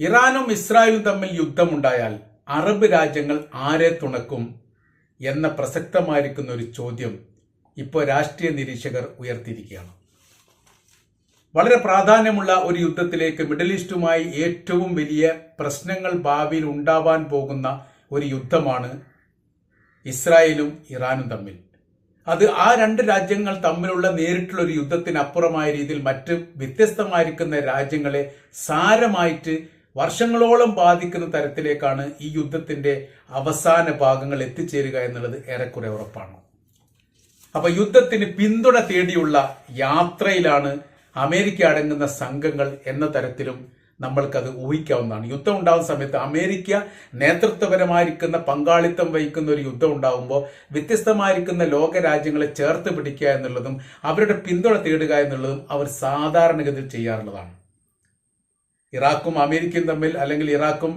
ഇറാനും ഇസ്രായേലും തമ്മിൽ യുദ്ധമുണ്ടായാൽ അറബ് രാജ്യങ്ങൾ ആരെ തുണക്കും എന്ന പ്രസക്തമായിരിക്കുന്ന ഒരു ചോദ്യം ഇപ്പോൾ രാഷ്ട്രീയ നിരീക്ഷകർ ഉയർത്തിയിരിക്കുകയാണ്. വളരെ പ്രാധാന്യമുള്ള ഒരു യുദ്ധത്തിലേക്ക് മിഡിൽ ഈസ്റ്റുമായി ഏറ്റവും വലിയ പ്രശ്നങ്ങൾ ഭാവിയിൽ ഉണ്ടാവാൻ പോകുന്ന ഒരു യുദ്ധമാണ് ഇസ്രായേലും ഇറാനും തമ്മിൽ. അത് ആ രണ്ട് രാജ്യങ്ങൾ തമ്മിലുള്ള നേരിട്ടുള്ള ഒരു യുദ്ധത്തിനപ്പുറമായ രീതിയിൽ മറ്റ് വ്യത്യസ്തമായിരിക്കുന്ന രാജ്യങ്ങളെ സാരമായിട്ട് വർഷങ്ങളോളം ബാധിക്കുന്ന തരത്തിലേക്കാണ് ഈ യുദ്ധത്തിന്റെ അവസാന ഭാഗങ്ങൾ എത്തിച്ചേരുക എന്നുള്ളത് ഏറെക്കുറെ ഉറപ്പാണ്. അപ്പൊ യുദ്ധത്തിന് പിന്തുണ തേടിയുള്ള യാത്രയിലാണ് അമേരിക്ക അടങ്ങുന്ന സംഘങ്ങൾ എന്ന തരത്തിലും നമ്മൾക്കത് ഊഹിക്കാവുന്നതാണ്. യുദ്ധം ഉണ്ടാകുന്ന സമയത്ത് അമേരിക്ക നേതൃത്വപരമായിരിക്കുന്ന പങ്കാളിത്തം വഹിക്കുന്ന ഒരു യുദ്ധം ഉണ്ടാകുമ്പോൾ വ്യത്യസ്തമായിരിക്കുന്ന ലോക രാജ്യങ്ങളെ ചേർത്ത് പിടിക്കുക എന്നുള്ളതും അവരുടെ പിന്തുണ തേടുക എന്നുള്ളതും അവർ സാധാരണഗതിയിൽ ചെയ്യാറുള്ളതാണ്. ഇറാഖും അമേരിക്കയും തമ്മിൽ അല്ലെങ്കിൽ ഇറാഖും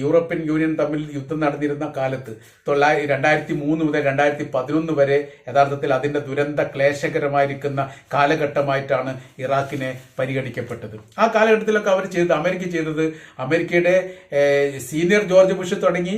യൂറോപ്യൻ യൂണിയൻ തമ്മിൽ യുദ്ധം നടന്നിരുന്ന കാലത്ത് തൊള്ളായിരത്തി രണ്ടായിരത്തി മൂന്ന് മുതൽ രണ്ടായിരത്തി പതിനൊന്ന് വരെ യഥാർത്ഥത്തിൽ അതിന്റെ ദുരന്ത ക്ലേശകരമായിരിക്കുന്ന കാലഘട്ടമായിട്ടാണ് ഇറാഖിനെ പരിഗണിക്കപ്പെട്ടത്. ആ കാലഘട്ടത്തിലൊക്കെ അവർ ചെയ്തത് അമേരിക്ക ചെയ്തത് അമേരിക്കയുടെ സീനിയർ ജോർജ് ബുഷ് തുടങ്ങി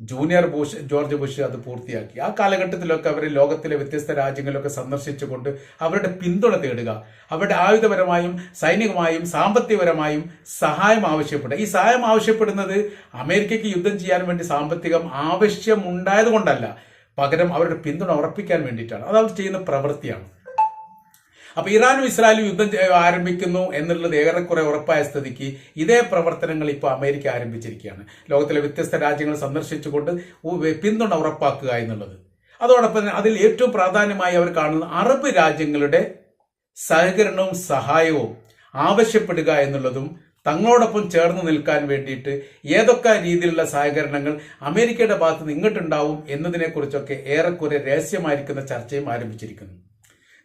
ജൂനിയർ ബുഷ് ജോർജ് ബുഷ് അത് പൂർത്തിയാക്കി. ആ കാലഘട്ടത്തിലൊക്കെ അവർ ലോകത്തിലെ വ്യത്യസ്ത രാജ്യങ്ങളിലൊക്കെ സന്ദർശിച്ചുകൊണ്ട് അവരുടെ പിന്തുണ തേടുക അവരുടെ ആയുധപരമായും സൈനികമായും സാമ്പത്തികപരമായും സഹായം ആവശ്യപ്പെടുക. ഈ സഹായം ആവശ്യപ്പെടുന്നത് അമേരിക്കയ്ക്ക് യുദ്ധം ചെയ്യാൻ വേണ്ടി സാമ്പത്തികം ആവശ്യമുണ്ടായതുകൊണ്ടല്ല പകരം അവരുടെ പിന്തുണ ഉറപ്പിക്കാൻ വേണ്ടിയിട്ടാണ്. അത് അവർ ചെയ്യുന്ന പ്രവൃത്തിയാണ്. അപ്പൊ ഇറാനും ഇസ്രായേലും യുദ്ധം ആരംഭിക്കുന്നു എന്നുള്ളത് ഏറെക്കുറെ ഉറപ്പായ സ്ഥിതിക്ക് ഇതേ പ്രവർത്തനങ്ങൾ ഇപ്പോൾ അമേരിക്ക ആരംഭിച്ചിരിക്കുകയാണ്. ലോകത്തിലെ വ്യത്യസ്ത രാജ്യങ്ങൾ സന്ദർശിച്ചുകൊണ്ട് പിന്തുണ ഉറപ്പാക്കുക എന്നുള്ളത്. അതോടൊപ്പം അതിൽ ഏറ്റവും പ്രാധാന്യമായി അവർ കാണുന്ന അറബ് രാജ്യങ്ങളുടെ സഹകരണവും സഹായവും ആവശ്യപ്പെടുക എന്നുള്ളതും തങ്ങളോടൊപ്പം ചേർന്ന് നിൽക്കാൻ വേണ്ടിയിട്ട് ഏതൊക്കെ രീതിയിലുള്ള സഹകരണങ്ങൾ അമേരിക്കയുടെ ഭാഗത്ത് നിന്ന് ഇങ്ങോട്ടുണ്ടാവും എന്നതിനെക്കുറിച്ചൊക്കെ ഏറെക്കുറെ രഹസ്യമായിരിക്കുന്ന ചർച്ചയും ആരംഭിച്ചിരിക്കുന്നു.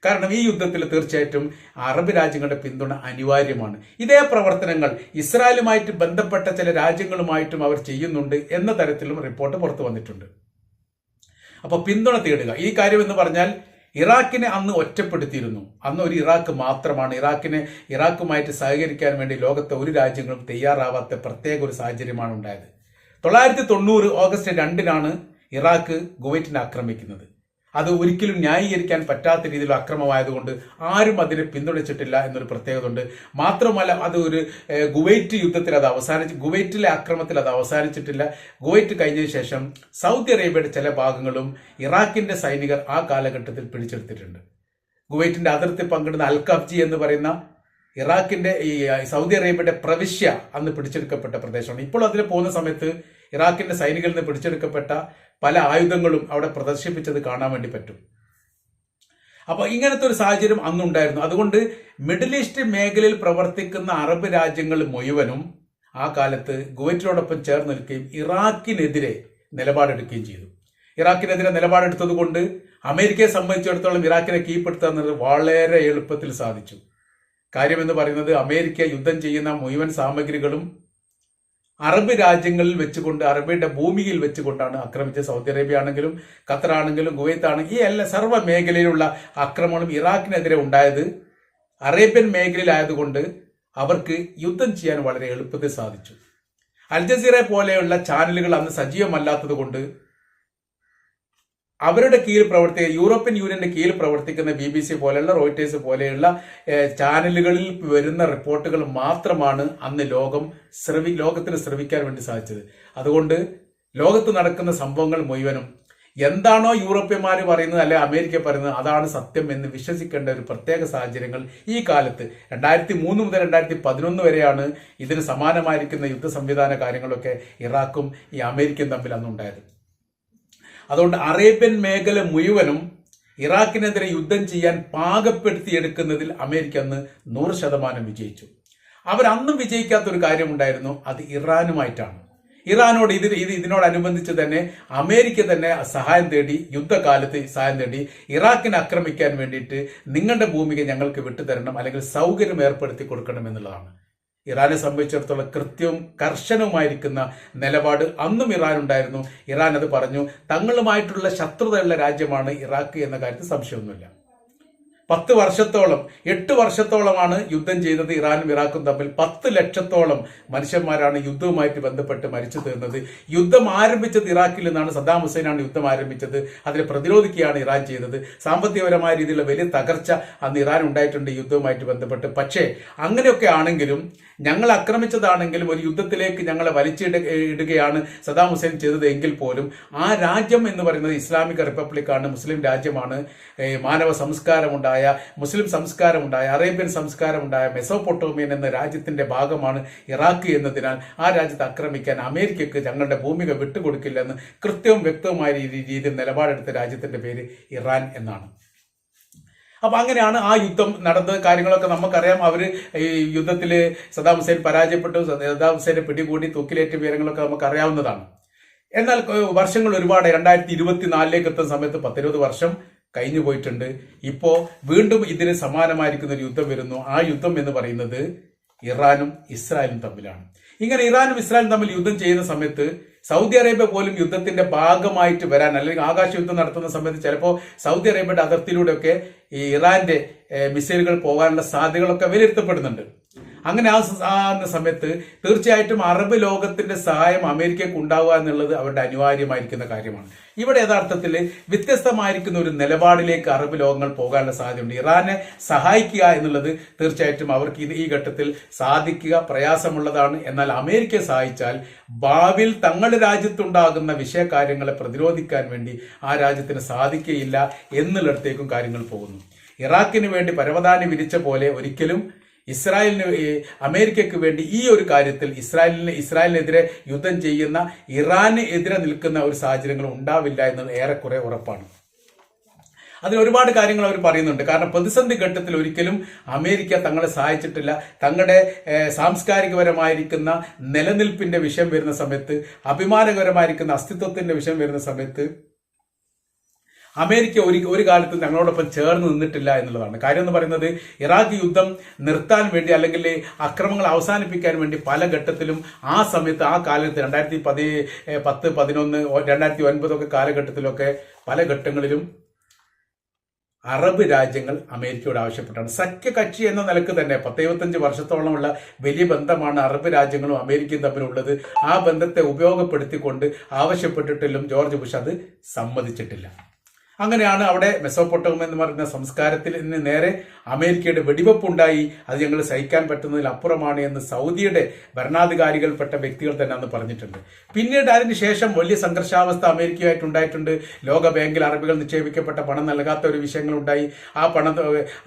കാരണം ഈ യുദ്ധത്തിൽ തീർച്ചയായിട്ടും അറബ് രാജ്യങ്ങളുടെ പിന്തുണ അനിവാര്യമാണ്. ഇതേ പ്രവർത്തനങ്ങൾ ഇസ്രായേലുമായിട്ട് ബന്ധപ്പെട്ട ചില രാജ്യങ്ങളുമായിട്ടും അവർ ചെയ്യുന്നുണ്ട് എന്ന തരത്തിലും റിപ്പോർട്ട് പുറത്തു വന്നിട്ടുണ്ട്. അപ്പോൾ പിന്തുണ തേടുക. ഈ കാര്യം എന്ന് പറഞ്ഞാൽ ഇറാഖിനെ അന്ന് ഒറ്റപ്പെടുത്തിയിരുന്നു. അന്ന് ഒരു ഇറാഖ് മാത്രമാണ്. ഇറാഖിനെ ഇറാഖുമായിട്ട് സഹകരിക്കാൻ വേണ്ടി ലോകത്തെ ഒരു രാജ്യങ്ങളും തയ്യാറാവാത്ത പ്രത്യേക ഒരു സാഹചര്യമാണ് ഉണ്ടായത്. തൊള്ളായിരത്തി തൊണ്ണൂറ് ഓഗസ്റ്റ് രണ്ടിനാണ് ഇറാഖ് കുവൈറ്റിനെ ആക്രമിക്കുന്നത്. അത് ഒരിക്കലും ന്യായീകരിക്കാൻ പറ്റാത്ത രീതിയിൽ അക്രമമായതുകൊണ്ട് ആരും അതിനെ പിന്തുണച്ചിട്ടില്ല എന്നൊരു പ്രത്യേകത ഉണ്ട് മാത്രമല്ല അത് ഒരു ഗുവൈറ്റ് യുദ്ധത്തിൽ അത് അവസാനിച്ച് ഗുവൈറ്റിലെ അക്രമത്തിൽ അത് അവസാനിച്ചിട്ടില്ല. ഗുവൈറ്റ് കഴിഞ്ഞതിന് ശേഷം സൗദി അറേബ്യയുടെ ചില ഭാഗങ്ങളും ഇറാഖിന്റെ സൈനികർ ആ കാലഘട്ടത്തിൽ പിടിച്ചെടുത്തിട്ടുണ്ട്. ഗുവൈറ്റിന്റെ അതിർത്തി പങ്കിടുന്ന അൽ കബ്ജി എന്ന് പറയുന്ന ഇറാഖിന്റെ ഈ സൗദി അറേബ്യയുടെ പ്രവിശ്യ അന്ന് പിടിച്ചെടുക്കപ്പെട്ട പ്രദേശമാണ്. ഇപ്പോൾ അതിൽ പോകുന്ന സമയത്ത് ഇറാഖിന്റെ സൈനികരിൽ നിന്ന് പിടിച്ചെടുക്കപ്പെട്ട പല ആയുധങ്ങളും അവിടെ പ്രദർശിപ്പിച്ചത് കാണാൻ വേണ്ടി പറ്റും. അപ്പോൾ ഇങ്ങനത്തെ ഒരു സാഹചര്യം അന്നുണ്ടായിരുന്നു. അതുകൊണ്ട് മിഡിൽ ഈസ്റ്റ് മേഖലയിൽ പ്രവർത്തിക്കുന്ന അറബ് രാജ്യങ്ങൾ മുഴുവനും ആ കാലത്ത് കുവൈറ്റിനോടൊപ്പം ചേർന്ന് നിൽക്കുകയും ഇറാഖിനെതിരെ നിലപാടെടുക്കുകയും ചെയ്തു. ഇറാഖിനെതിരെ നിലപാടെടുത്തത് കൊണ്ട് അമേരിക്കയെ സംബന്ധിച്ചിടത്തോളം ഇറാഖിനെ കീഴ്പ്പെടുത്തുക എന്നത് വളരെ എളുപ്പത്തിൽ സാധിച്ചു. കാര്യമെന്ന് പറയുന്നത് അമേരിക്ക യുദ്ധം ചെയ്യുന്ന മുഴുവൻ സാമഗ്രികളും അറബ് രാജ്യങ്ങളിൽ വെച്ചുകൊണ്ട് അറബിയുടെ ഭൂമിയിൽ വെച്ചുകൊണ്ടാണ് ആക്രമിച്ചത്. സൗദി അറേബ്യ ആണെങ്കിലും ഖത്തർ ആണെങ്കിലും കുവൈത്ത് ആണെങ്കിലും ഈ എല്ലാ സർവ മേഖലയിലുള്ള ആക്രമണം ഇറാഖിനെതിരെ ഉണ്ടായത് അറേബ്യൻ മേഖലയിലായതുകൊണ്ട് അവർക്ക് യുദ്ധം ചെയ്യാൻ വളരെ എളുപ്പത്തിൽ സാധിച്ചു. അൽ ജസീറ പോലെയുള്ള ചാനലുകൾ അന്ന് സജീവമല്ലാത്തത് കൊണ്ട് അവരുടെ കീഴിൽ പ്രവർത്തിക്കുന്ന യൂറോപ്യൻ യൂണിയന്റെ കീഴിൽ പ്രവർത്തിക്കുന്ന ബി ബി സി പോലെയുള്ള റോയിറ്റേഴ്സ് പോലെയുള്ള ചാനലുകളിൽ വരുന്ന റിപ്പോർട്ടുകൾ മാത്രമാണ് അന്ന് ലോകം ശ്രവി ലോകത്തിന് ശ്രവിക്കാൻ വേണ്ടി സാധിച്ചത്. അതുകൊണ്ട് ലോകത്ത് നടക്കുന്ന സംഭവങ്ങൾ മുഴുവനും എന്താണോ യൂറോപ്യന്മാർ പറയുന്നത് അല്ലെ അമേരിക്ക പറയുന്നത് അതാണ് സത്യം എന്ന് വിശ്വസിക്കേണ്ട ഒരു പ്രത്യേക സാഹചര്യങ്ങൾ ഈ കാലത്ത്. രണ്ടായിരത്തി മൂന്ന് മുതൽ രണ്ടായിരത്തി പതിനൊന്ന് വരെയാണ് ഇതിന് സമാനമായിരിക്കുന്ന യുദ്ധ സംവിധാന കാര്യങ്ങളൊക്കെ ഇറാഖും ഈ അമേരിക്കയും തമ്മിൽ അന്നുണ്ടായത്. അതുകൊണ്ട് അറേബ്യൻ മേഖല മുഴുവനും ഇറാഖിനെതിരെ യുദ്ധം ചെയ്യാൻ പാകപ്പെടുത്തിയെടുക്കുന്നതിൽ അമേരിക്ക അന്ന് നൂറ് ശതമാനം വിജയിച്ചു. അവരന്നും വിജയിക്കാത്തൊരു കാര്യമുണ്ടായിരുന്നു അത് ഇറാനുമായിട്ടാണ്. ഇറാനോട് ഇത് ഇത് ഇതിനോടനുബന്ധിച്ച് തന്നെ അമേരിക്ക തന്നെ സഹായം തേടി യുദ്ധകാലത്ത് സഹായം തേടി ഇറാഖിനെ ആക്രമിക്കാൻ വേണ്ടിയിട്ട് നിങ്ങളുടെ ഭൂമിക ഞങ്ങൾക്ക് വിട്ടുതരണം അല്ലെങ്കിൽ സൗകര്യം ഏർപ്പെടുത്തി കൊടുക്കണം എന്നുള്ളതാണ്. ഇറാനെ സംബന്ധിച്ചിടത്തോളം കൃത്യവും കർശനവുമായിരിക്കുന്ന നിലപാട് അന്നും ഇറാൻ ഉണ്ടായിരുന്നു ഇറാൻ അത് പറഞ്ഞു തങ്ങളുമായിട്ടുള്ള ശത്രുതയുള്ള രാജ്യമാണ് ഇറാഖ് എന്ന കാര്യത്തിൽ സംശയമൊന്നുമില്ല. പത്ത് വർഷത്തോളം എട്ട് വർഷത്തോളമാണ് യുദ്ധം ചെയ്തത് ഇറാനും ഇറാഖും തമ്മിൽ. പത്ത് ലക്ഷത്തോളം മനുഷ്യന്മാരാണ് യുദ്ധവുമായിട്ട് ബന്ധപ്പെട്ട് മരിച്ചു തീർന്നത്. യുദ്ധം ആരംഭിച്ചത് ഇറാഖിൽ നിന്നാണ്. സദ്ദാം ഹുസൈനാണ് യുദ്ധം ആരംഭിച്ചത്. അതിനെ പ്രതിരോധിക്കുകയാണ് ഇറാൻ ചെയ്തത്. സാമ്പത്തികപരമായ രീതിയിലുള്ള വലിയ തകർച്ച അന്ന് ഇറാൻ ഉണ്ടായിട്ടുണ്ട് യുദ്ധവുമായിട്ട് ബന്ധപ്പെട്ട്. പക്ഷേ അങ്ങനെയൊക്കെ ആണെങ്കിലും ഞങ്ങൾ ആക്രമിച്ചതാണെങ്കിലും ഒരു യുദ്ധത്തിലേക്ക് ഞങ്ങളെ വലിച്ചിട ഇടുകയാണ് സദാം ഹുസൈൻ ചെയ്തത് എങ്കിൽ പോലും ആ രാജ്യം എന്ന് പറയുന്നത് ഇസ്ലാമിക റിപ്പബ്ലിക്കാണ് മുസ്ലിം രാജ്യമാണ് മാനവ മാനവ സംസ്കാരമുണ്ടായ മുസ്ലിം സംസ്കാരം ഉണ്ടായ അറേബ്യൻ സംസ്കാരം ഉണ്ടായ മെസോപൊട്ടോമിയൻ എന്ന രാജ്യത്തിന്റെ ഭാഗമാണ് ഇറാഖ് എന്നതിനാൽ ആ രാജ്യത്ത് ആക്രമിക്കാൻ അമേരിക്കക്ക് ഞങ്ങളുടെ ഭൂമിക വിട്ടുകൊടുക്കില്ലെന്ന് കൃത്യവും വ്യക്തവുമായ രീതി- രീതിയിൽ നിലപാടെടുത്ത രാജ്യത്തിന്റെ പേര് ഇറാൻ എന്നാണ്. അപ്പൊ അങ്ങനെയാണ് ആ യുദ്ധം നടന്ന കാര്യങ്ങളൊക്കെ നമുക്കറിയാം. അവർ ഈ യുദ്ധത്തിൽ സദാം ഹുസൈൻ പരാജയപ്പെട്ടു. സദാം ഹുസൈനെ പിടികൂടി തൂക്കിലേറ്റ വിവരങ്ങളൊക്കെ നമുക്ക് അറിയാവുന്നതാണ് എന്നാൽ വർഷങ്ങൾ ഒരുപാട്. രണ്ടായിരത്തി ഇരുപത്തിനാലിലേക്ക് എത്തുന്ന സമയത്ത് പത്തിരുപത് വർഷം കഴിഞ്ഞു പോയിട്ടുണ്ട്. ഇപ്പോ വീണ്ടും ഇതിന് സമാനമായിരിക്കുന്ന ഒരു യുദ്ധം വരുന്നു. ആ യുദ്ധം എന്ന് പറയുന്നത് ഇറാനും ഇസ്രായേലും തമ്മിലാണ്. ഇങ്ങനെ ഇറാനും ഇസ്രായേലും തമ്മിൽ യുദ്ധം ചെയ്യുന്ന സമയത്ത് സൗദി അറേബ്യ പോലും യുദ്ധത്തിന്റെ ഭാഗമായിട്ട് വരാൻ അല്ലെങ്കിൽ ആകാശ യുദ്ധം നടത്തുന്ന സമയത്ത് ചിലപ്പോൾ സൗദി അറേബ്യയുടെ അതിർത്തിയിലൂടെയൊക്കെ ഈ ഇറാന്റെ മിസൈലുകൾ പോകാനുള്ള സാധ്യതകളൊക്കെ വിലയിരുത്തപ്പെടുന്നുണ്ട്. അങ്ങനെ ആ സമയത്ത് തീർച്ചയായിട്ടും അറബ് ലോകത്തിന്റെ സഹായം അമേരിക്കക്ക് ഉണ്ടാവുക എന്നുള്ളത് അവരുടെ അനിവാര്യമായിരിക്കുന്ന കാര്യമാണ്. ഇവിടെ യഥാർത്ഥത്തിൽ വ്യത്യസ്തമായിരിക്കുന്ന ഒരു നിലപാടിലേക്ക് അറബ് ലോകങ്ങൾ പോകാനുള്ള സാധ്യതയുണ്ട്. ഇറാനെ സഹായിക്കുക എന്നുള്ളത് തീർച്ചയായിട്ടും അവർക്ക് ഇത് ഈ ഘട്ടത്തിൽ സാധിക്കുക പ്രയാസമുള്ളതാണ്. എന്നാൽ അമേരിക്കയെ സഹായിച്ചാൽ ഭാവിയിൽ തങ്ങളുടെ രാജ്യത്തുണ്ടാകുന്ന വിഷയകാര്യങ്ങളെ പ്രതിരോധിക്കാൻ വേണ്ടി ആ രാജ്യത്തിന് സാധിക്കുകയില്ല എന്നുള്ളിടത്തേക്കും കാര്യങ്ങൾ പോകുന്നു. ഇറാഖിന് വേണ്ടി പരവതാനി വിരിച്ച പോലെ ഒരിക്കലും ഇസ്രായേലിന് അമേരിക്കയ്ക്ക് വേണ്ടി ഈ ഒരു കാര്യത്തിൽ ഇസ്രായേലിന് ഇസ്രായേലിനെതിരെ യുദ്ധം ചെയ്യുന്ന ഇറാന് എതിരെ നിൽക്കുന്ന ഒരു സാഹചര്യങ്ങൾ ഉണ്ടാവില്ല എന്നത് ഏറെക്കുറെ ഉറപ്പാണ്. അതിൽ ഒരുപാട് കാര്യങ്ങൾ അവർ പറയുന്നുണ്ട്. കാരണം പ്രതിസന്ധി ഘട്ടത്തിൽ ഒരിക്കലും അമേരിക്ക തങ്ങളെ സഹായിച്ചിട്ടില്ല. തങ്ങളുടെ സാംസ്കാരികപരമായിരിക്കുന്ന നിലനിൽപ്പിന്റെ വിഷയം വരുന്ന സമയത്ത് അഭിമാനകരമായിരിക്കുന്ന അസ്തിത്വത്തിന്റെ വിഷയം വരുന്ന സമയത്ത് അമേരിക്ക ഒരു ഒരു കാലത്തും ഞങ്ങളോടൊപ്പം ചേർന്ന് നിന്നിട്ടില്ല എന്നുള്ളതാണ്. കാര്യം എന്ന് പറയുന്നത് ഇറാഖ് യുദ്ധം നിർത്താൻ വേണ്ടി അല്ലെങ്കിൽ അക്രമങ്ങൾ അവസാനിപ്പിക്കാൻ വേണ്ടി പല ഘട്ടത്തിലും ആ സമയത്ത് ആ കാലത്ത് രണ്ടായിരത്തി പതി പത്ത് പതിനൊന്ന് രണ്ടായിരത്തി ഒൻപതൊക്കെ കാലഘട്ടത്തിലൊക്കെ പല ഘട്ടങ്ങളിലും അറബ് രാജ്യങ്ങൾ അമേരിക്കയോട് ആവശ്യപ്പെട്ടാണ്. സഖ്യകക്ഷി എന്ന നിലയ്ക്ക് തന്നെ പത്തെഴുപത്തഞ്ച് വർഷത്തോളമുള്ള വലിയ ബന്ധമാണ് അറബ് രാജ്യങ്ങളും അമേരിക്കയും തമ്മിലുള്ളത്. ആ ബന്ധത്തെ ഉപയോഗപ്പെടുത്തിക്കൊണ്ട് ആവശ്യപ്പെട്ടിട്ടില്ലും ജോർജ് ബുഷ് അത് സമ്മതിച്ചിട്ടില്ല. അങ്ങനെയാണ് അവിടെ മെസോപ്പൊട്ടോം എന്ന് പറയുന്ന സംസ്കാരത്തിൽ നിന്ന് നേരെ അമേരിക്കയുടെ വെടിവെപ്പുണ്ടായി. അത് ഞങ്ങൾ സഹിക്കാൻ പറ്റുന്നതിൽ അപ്പുറമാണ് എന്ന് സൗദിയുടെ ഭരണാധികാരികൾപ്പെട്ട വ്യക്തികൾ തന്നെ അന്ന് പറഞ്ഞിട്ടുണ്ട്. പിന്നീട് അതിന് ശേഷം വലിയ സംഘർഷാവസ്ഥ അമേരിക്കയുമായിട്ട് ഉണ്ടായിട്ടുണ്ട്. ലോക ബാങ്കിൽ അറബികൾ നിക്ഷേപിക്കപ്പെട്ട പണം നൽകാത്ത ഒരു വിഷയങ്ങളുണ്ടായി. ആ പണം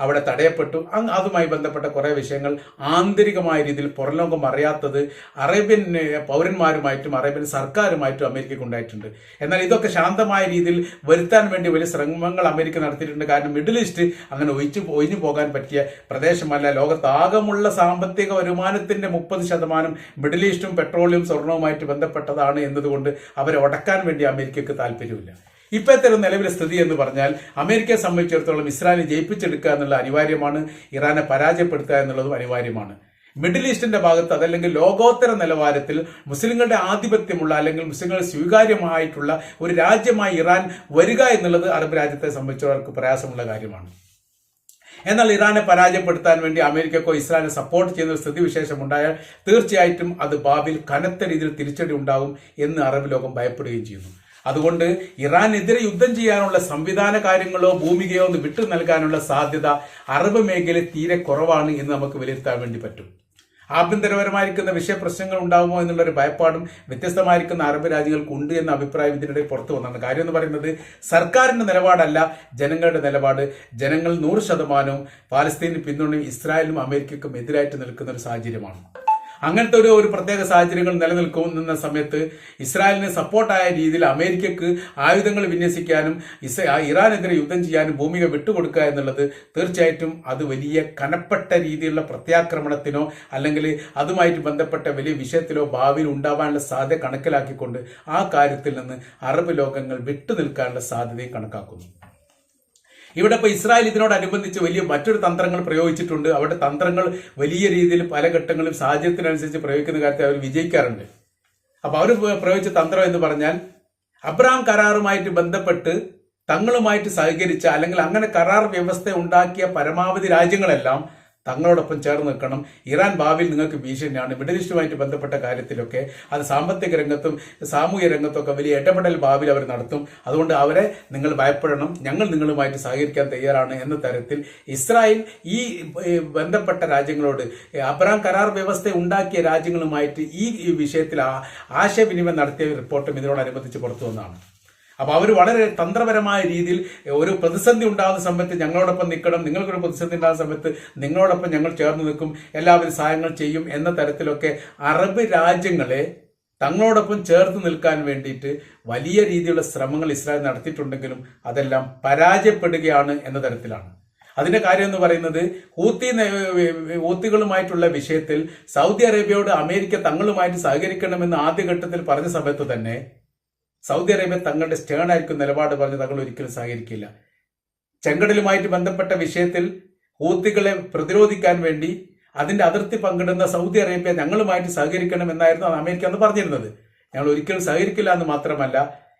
അവിടെ തടയപ്പെട്ടു. അതുമായി ബന്ധപ്പെട്ട കുറേ വിഷയങ്ങൾ ആന്തരികമായ രീതിയിൽ പുറംലോകം അറിയാത്തത് അറേബ്യൻ പൗരന്മാരുമായിട്ടും അറേബ്യൻ സർക്കാരുമായിട്ടും അമേരിക്കയ്ക്ക് ഉണ്ടായിട്ടുണ്ട്. എന്നാൽ ഇതൊക്കെ ശാന്തമായ രീതിയിൽ വരുത്താൻ വേണ്ടി വലിയ ശ്രമങ്ങൾ അമേരിക്ക നടത്തിയിട്ടുണ്ട്. കാരണം മിഡിൽ ഈസ്റ്റ് അങ്ങനെ ഒഴിച്ചു ഒഴിഞ്ഞു പോകാൻ പറ്റിയ പ്രദേശമല്ല. ലോകത്താകമുള്ള സാമ്പത്തിക വരുമാനത്തിന്റെ മുപ്പത് ശതമാനം മിഡിൽ ഈസ്റ്റും പെട്രോളിയം സ്വർണവുമായിട്ട് ബന്ധപ്പെട്ടതാണ് എന്നതുകൊണ്ട് അവരെ ഉടക്കാൻ വേണ്ടി അമേരിക്കക്ക് താല്പര്യമില്ല. ഇപ്പോഴത്തെ ഒരു നിലവിലെ സ്ഥിതി എന്ന് പറഞ്ഞാൽ അമേരിക്കയെ സംബന്ധിച്ചിടത്തോളം ഇസ്രായേലിനെ ജയിപ്പിച്ചെടുക്കുക എന്നുള്ള അനിവാര്യമാണ്. ഇറാനെ പരാജയപ്പെടുത്തുക എന്നുള്ളതും അനിവാര്യമാണ്. മിഡിൽ ഈസ്റ്റിന്റെ ഭാഗത്ത് അതല്ലെങ്കിൽ ലോകോത്തര നിലവാരത്തിൽ മുസ്ലിങ്ങളുടെ ആധിപത്യമുള്ള അല്ലെങ്കിൽ മുസ്ലിങ്ങൾ സ്വീകാര്യമായിട്ടുള്ള ഒരു രാജ്യമായി ഇറാൻ വരിക എന്നുള്ളത് അറബ് രാജ്യത്തെ സംബന്ധിച്ചവർക്ക് പ്രയാസമുള്ള കാര്യമാണ്. എന്നാൽ ഇറാനെ പരാജയപ്പെടുത്താൻ വേണ്ടി അമേരിക്കക്കോ ഇസ്രായേലിനെ സപ്പോർട്ട് ചെയ്യുന്ന ഒരു സ്ഥിതിവിശേഷം ഉണ്ടായാൽ തീർച്ചയായിട്ടും അത് ഭാവിയിൽ കനത്ത രീതിയിൽ തിരിച്ചടി ഉണ്ടാകും എന്ന് അറബ് ലോകം ഭയപ്പെടുകയും ചെയ്യുന്നു. അതുകൊണ്ട് ഇറാനെതിരെ യുദ്ധം ചെയ്യാനുള്ള സംവിധാന കാര്യങ്ങളോ ഭൂമികയോ ഒന്ന് വിട്ടു നൽകാനുള്ള സാധ്യത അറബ് മേഖല തീരെ കുറവാണ് എന്ന് നമുക്ക് വിലയിരുത്താൻ വേണ്ടി പറ്റും. ആഭ്യന്തരപരമായിരിക്കുന്ന വിഷയപ്രശ്നങ്ങൾ ഉണ്ടാകുമോ എന്നുള്ളൊരു ഭയപ്പാടും വ്യത്യസ്തമായിരിക്കുന്ന അറബ് രാജ്യങ്ങൾക്ക് ഉണ്ട് എന്ന അഭിപ്രായം ഇതിനിടെ പുറത്തു വന്നതാണ്. കാര്യം എന്ന് പറയുന്നത് സർക്കാരിന്റെ നിലപാടല്ല ജനങ്ങളുടെ നിലപാട്. ജനങ്ങൾ നൂറ് ശതമാനവും പാലസ്തീന് പിന്തുണയും ഇസ്രായേലിനും അമേരിക്കക്കും എതിരായിട്ട് നിൽക്കുന്ന ഒരു സാഹചര്യമാണ്. അങ്ങനത്തെ ഒരു ഒരു പ്രത്യേക സാഹചര്യങ്ങൾ നിലനിൽക്കുന്ന സമയത്ത് ഇസ്രായേലിന് സപ്പോർട്ടായ രീതിയിൽ അമേരിക്കക്ക് ആയുധങ്ങൾ വിന്യസിക്കാനും ഇസ് ഇറാനെതിരെ യുദ്ധം ചെയ്യാനും ഭൂമിക വിട്ടുകൊടുക്കുക എന്നുള്ളത് തീർച്ചയായിട്ടും അത് വലിയ കനപ്പെട്ട രീതിയിലുള്ള പ്രത്യാക്രമണത്തിനോ അല്ലെങ്കിൽ അതുമായിട്ട് ബന്ധപ്പെട്ട വലിയ വിഷയത്തിലോ ഭാവിയിൽ ഉണ്ടാവാനുള്ള സാധ്യത കണക്കിലാക്കിക്കൊണ്ട് ആ കാര്യത്തിൽ നിന്ന് അറബ് ലോകങ്ങൾ വിട്ടുനിൽക്കാനുള്ള സാധ്യതയും കണക്കാക്കുന്നു. ഇവിടെ ഇപ്പോൾ ഇസ്രായേൽ ഇതിനോടനുബന്ധിച്ച് വലിയ മറ്റൊരു തന്ത്രങ്ങൾ പ്രയോഗിച്ചിട്ടുണ്ട്. അവരുടെ തന്ത്രങ്ങൾ വലിയ രീതിയിൽ പല ഘട്ടങ്ങളും സാഹചര്യത്തിനനുസരിച്ച് പ്രയോഗിക്കുന്ന കാര്യത്തിൽ അവർ വിജയിക്കാറുണ്ട്. അപ്പോൾ അവർ പ്രയോഗിച്ച തന്ത്രം എന്ന് പറഞ്ഞാൽ അബ്രാം കരാറുമായിട്ട് ബന്ധപ്പെട്ട് തങ്ങളുമായിട്ട് സഹകരിച്ച അല്ലെങ്കിൽ അങ്ങനെ കരാർ വ്യവസ്ഥ ഉണ്ടാക്കിയ പരമാവധി രാജ്യങ്ങളെല്ലാം തങ്ങളോടൊപ്പം ചേർന്ന് നിൽക്കണം. ഇറാൻ ഭാവിയിൽ നിങ്ങൾക്ക് ഭീഷണിയാണ്. മിഡിൽ ഈസ്റ്റുമായിട്ട് ബന്ധപ്പെട്ട കാര്യത്തിലൊക്കെ അത് സാമ്പത്തിക രംഗത്തും സാമൂഹ്യ ഒക്കെ വലിയ ഇടപെടൽ ഭാവിയിൽ അവർ നടത്തും. അതുകൊണ്ട് അവരെ നിങ്ങൾ ഭയപ്പെടണം. ഞങ്ങൾ നിങ്ങളുമായിട്ട് സഹകരിക്കാൻ തയ്യാറാണ് എന്ന തരത്തിൽ ഇസ്രായേൽ ഈ ബന്ധപ്പെട്ട രാജ്യങ്ങളോട് അബ്രാം കരാർ വ്യവസ്ഥ ഉണ്ടാക്കിയ രാജ്യങ്ങളുമായിട്ട് ഈ വിഷയത്തിൽ ആശയവിനിമയം നടത്തിയ റിപ്പോർട്ടും ഇതിനോടനുബന്ധിച്ച് പുറത്തു വന്നതാണ് അപ്പൊ അവർ വളരെ തന്ത്രപരമായ രീതിയിൽ ഒരു പ്രതിസന്ധി ഉണ്ടാകുന്ന സമയത്ത് ഞങ്ങളോടൊപ്പം നിൽക്കണം നിങ്ങൾക്കൊരു പ്രതിസന്ധി ഉണ്ടാകുന്ന സമയത്ത് നിങ്ങളോടൊപ്പം ഞങ്ങൾ ചേർന്ന് നിൽക്കും എല്ലാവരും സഹായങ്ങൾ ചെയ്യും എന്ന തരത്തിലൊക്കെ അറബ് രാജ്യങ്ങളെ തങ്ങളോടൊപ്പം ചേർത്ത് നിൽക്കാൻ വേണ്ടിയിട്ട് വലിയ രീതിയിലുള്ള ശ്രമങ്ങൾ ഇസ്രായേൽ നടത്തിയിട്ടുണ്ടെങ്കിലും അതെല്ലാം പരാജയപ്പെടുകയാണ് എന്ന തരത്തിലാണ്. അതിന്റെ കാര്യം എന്ന് പറയുന്നത് ഹൂത്തി ഹൂത്തികളുമായിട്ടുള്ള വിഷയത്തിൽ സൗദി അറേബ്യയോട് അമേരിക്ക തങ്ങളുമായിട്ട് സഹകരിക്കണമെന്ന് ആദ്യഘട്ടത്തിൽ പറഞ്ഞ സമയത്ത് തന്നെ സൗദി അറേബ്യ തങ്ങളുടെ സ്റ്റേൺ ആയിരിക്കും നിലപാട് പറഞ്ഞ് തങ്ങൾ ഒരിക്കലും സഹകരിക്കില്ല. ചെങ്കടലുമായിട്ട് ബന്ധപ്പെട്ട വിഷയത്തിൽ ഹൂത്തികളെ പ്രതിരോധിക്കാൻ വേണ്ടി അതിന്റെ അതിർത്തി പങ്കിടുന്ന സൗദി അറേബ്യ ഞങ്ങളുമായിട്ട് സഹകരിക്കണം എന്നായിരുന്നു അമേരിക്ക എന്ന് പറഞ്ഞിരുന്നത്. ഞങ്ങൾ ഒരിക്കലും സഹകരിക്കില്ല എന്ന് മാത്രമല്ല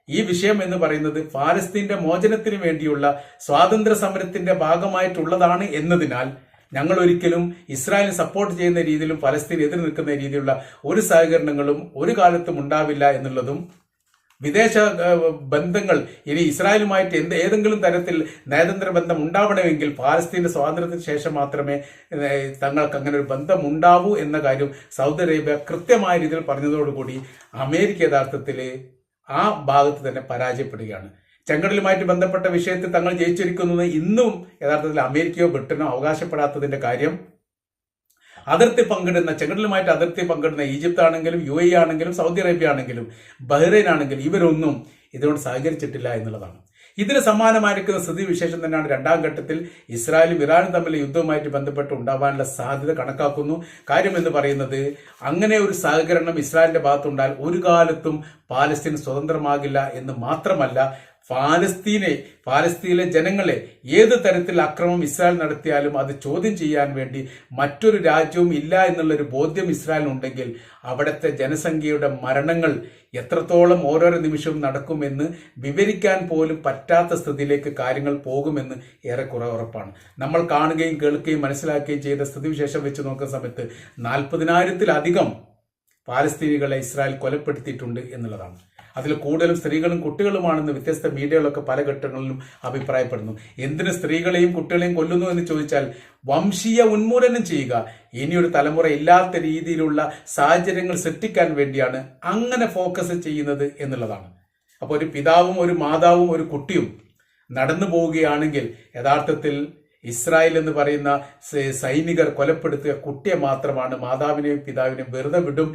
ഈ വിഷയം എന്ന് പറയുന്നത് ഫാലസ്തീന്റെ മോചനത്തിന് വേണ്ടിയുള്ള സ്വാതന്ത്ര്യ സമരത്തിന്റെ ഭാഗമായിട്ടുള്ളതാണ് എന്നതിനാൽ ഞങ്ങൾ ഒരിക്കലും ഇസ്രായേൽ സപ്പോർട്ട് ചെയ്യുന്ന രീതിയിലും ഫലസ്തീൻ എതിർ നിൽക്കുന്ന രീതിയിലുള്ള ഒരു സഹകരണങ്ങളും ഒരു കാലത്തും ഉണ്ടാവില്ല എന്നുള്ളതും വിദേശ ബന്ധങ്ങൾ ഇനി ഇസ്രായേലുമായിട്ട് എന്ത് ഏതെങ്കിലും തരത്തിൽ നയതന്ത്ര ബന്ധം ഉണ്ടാവണമെങ്കിൽ പാലസ്തീന്റെ സ്വാതന്ത്ര്യത്തിന് ശേഷം മാത്രമേ തങ്ങൾക്ക് അങ്ങനെ ഒരു ബന്ധം ഉണ്ടാവൂ എന്ന കാര്യം സൗദി അറേബ്യ കൃത്യമായ രീതിയിൽ പറഞ്ഞതോടുകൂടി അമേരിക്ക യഥാർത്ഥത്തിൽ ആ ഭാഗത്ത് തന്നെ പരാജയപ്പെടുകയാണ്. ചെങ്കടലുമായിട്ട് ബന്ധപ്പെട്ട വിഷയത്തിൽ തങ്ങൾ ജയിച്ചിരിക്കുന്നത് ഇന്നും യഥാർത്ഥത്തിൽ അമേരിക്കയോ ബ്രിട്ടനോ അവകാശപ്പെടാത്തതിന്റെ കാര്യം അതിർത്തി പങ്കിടുന്ന ചെങ്കടലുമായിട്ട് അതിർത്തി പങ്കിടുന്ന ഈജിപ്ത് ആണെങ്കിലും യു എ ആണെങ്കിലും സൗദി അറേബ്യ ആണെങ്കിലും ബഹ്റൈൻ ആണെങ്കിലും ഇവരൊന്നും ഇതിനോട് സഹകരിച്ചിട്ടില്ല എന്നുള്ളതാണ്. ഇതിന് സമാനമായിരിക്കുന്ന സ്ഥിതി വിശേഷം തന്നെയാണ് രണ്ടാം ഘട്ടത്തിൽ ഇസ്രായേലും ഇറാനും തമ്മിലെ യുദ്ധവുമായിട്ട് ബന്ധപ്പെട്ട് ഉണ്ടാവാനുള്ള സാധ്യത കണക്കാക്കുന്നു. കാര്യം എന്ന് പറയുന്നത് അങ്ങനെ ഒരു സഹകരണം ഇസ്രായേലിന്റെ ഭാഗത്തുണ്ടായാൽ ഒരു കാലത്തും പാലസ്തീൻ സ്വതന്ത്രമാകില്ല എന്ന് മാത്രമല്ല ഫാലസ്തീനെ ഫാലസ്തീനിലെ ജനങ്ങളെ ഏത് തരത്തിൽ അക്രമം ഇസ്രായേൽ നടത്തിയാലും അത് ചോദ്യം ചെയ്യാൻ വേണ്ടി മറ്റൊരു രാജ്യവും ഇല്ല എന്നുള്ളൊരു ബോധ്യം ഇസ്രായേലിനുണ്ടെങ്കിൽ അവിടുത്തെ ജനസംഖ്യയുടെ മരണങ്ങൾ എത്രത്തോളം ഓരോരോ നിമിഷവും നടക്കുമെന്ന് വിവരിക്കാൻ പോലും പറ്റാത്ത സ്ഥിതിയിലേക്ക് കാര്യങ്ങൾ പോകുമെന്ന് ഏറെക്കുറെ ഉറപ്പാണ്. നമ്മൾ കാണുകയും കേൾക്കുകയും മനസ്സിലാക്കുകയും ചെയ്ത സ്ഥിതിവിശേഷം വെച്ച് നോക്കുന്ന സമയത്ത് നാൽപ്പതിനായിരത്തിലധികം പാലസ്തീനികളെ ഇസ്രായേൽ കൊലപ്പെടുത്തിയിട്ടുണ്ട് എന്നുള്ളതാണ്. അതിൽ കൂടുതലും സ്ത്രീകളും കുട്ടികളുമാണെന്ന് വ്യത്യസ്ത മീഡിയകളൊക്കെ പല ഘട്ടങ്ങളിലും അഭിപ്രായപ്പെടുന്നു. എന്തിന് സ്ത്രീകളെയും കുട്ടികളെയും കൊല്ലുന്നു എന്ന് ചോദിച്ചാൽ വംശീയ ഉന്മൂലനം ചെയ്യുക. ഇനിയൊരു തലമുറ ഇല്ലാത്ത രീതിയിലുള്ള സാഹചര്യങ്ങൾ സൃഷ്ടിക്കാൻ വേണ്ടിയാണ് അങ്ങനെ ഫോക്കസ് ചെയ്യുന്നത് എന്നുള്ളതാണ്. അപ്പോൾ ഒരു പിതാവും ഒരു മാതാവും ഒരു കുട്ടിയും നടന്നു പോവുകയാണെങ്കിൽ യഥാർത്ഥത്തിൽ ഇസ്രായേൽ എന്ന് പറയുന്ന സൈനികർ കൊലപ്പെടുത്തിയ കുട്ടിയെ മാത്രമാണ് മാതാവിനെയും പിതാവിനെയും വെറുതെ വിടും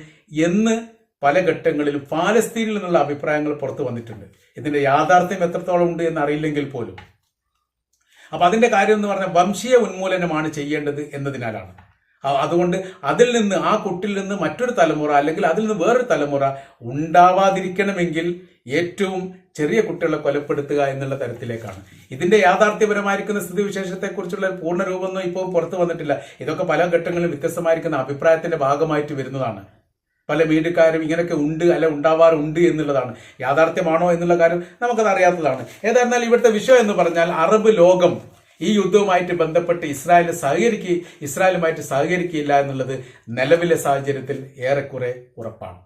എന്ന് പല ഘട്ടങ്ങളിലും ഫാലസ്തീനിൽ നിന്നുള്ള അഭിപ്രായങ്ങൾ പുറത്തു വന്നിട്ടുണ്ട്. ഇതിന്റെ യാഥാർത്ഥ്യം എത്രത്തോളം ഉണ്ട് എന്ന് അറിയില്ലെങ്കിൽ പോലും. അപ്പൊ അതിന്റെ കാര്യം എന്ന് പറഞ്ഞാൽ വംശീയ ഉന്മൂലനമാണ് ചെയ്യേണ്ടത് എന്നതിനാലാണ്. അതുകൊണ്ട് അതിൽ നിന്ന് ആ കുട്ടിൽ നിന്ന് മറ്റൊരു തലമുറ അല്ലെങ്കിൽ അതിൽ നിന്ന് വേറൊരു തലമുറ ഉണ്ടാവാതിരിക്കണമെങ്കിൽ ഏറ്റവും ചെറിയ കുട്ടികളെ കൊലപ്പെടുത്തുക എന്നുള്ള തരത്തിലേക്കാണ്. ഇതിന്റെ യാഥാർത്ഥ്യപരമായിരിക്കുന്ന സ്ഥിതിവിശേഷത്തെക്കുറിച്ചുള്ള പൂർണ രൂപമൊന്നും ഇപ്പോൾ പുറത്തു വന്നിട്ടില്ല. ഇതൊക്കെ പല ഘട്ടങ്ങളിലും വ്യത്യസ്തമായിരിക്കുന്ന അഭിപ്രായത്തിന്റെ ഭാഗമായിട്ട് വരുന്നതാണ്. പല മീഡിയക്കാരും ഇങ്ങനെയൊക്കെ ഉണ്ട് അല്ല ഉണ്ടാവാറുണ്ട് എന്നുള്ളതാണ്. യാഥാർത്ഥ്യമാണോ എന്നുള്ള കാര്യം നമുക്കത് അറിയാത്തതാണ്. ഏതായിരുന്നാലും ഇവിടുത്തെ വിഷയം എന്ന് പറഞ്ഞാൽ അറബ് ലോകം ഈ യുദ്ധവുമായിട്ട് ബന്ധപ്പെട്ട് ഇസ്രായേൽ സഹകരിക്കുക ഇസ്രായേലുമായിട്ട് സഹകരിക്കില്ല എന്നുള്ളത് നിലവിലെ സാഹചര്യത്തിൽ ഏറെക്കുറെ ഉറപ്പാണ്.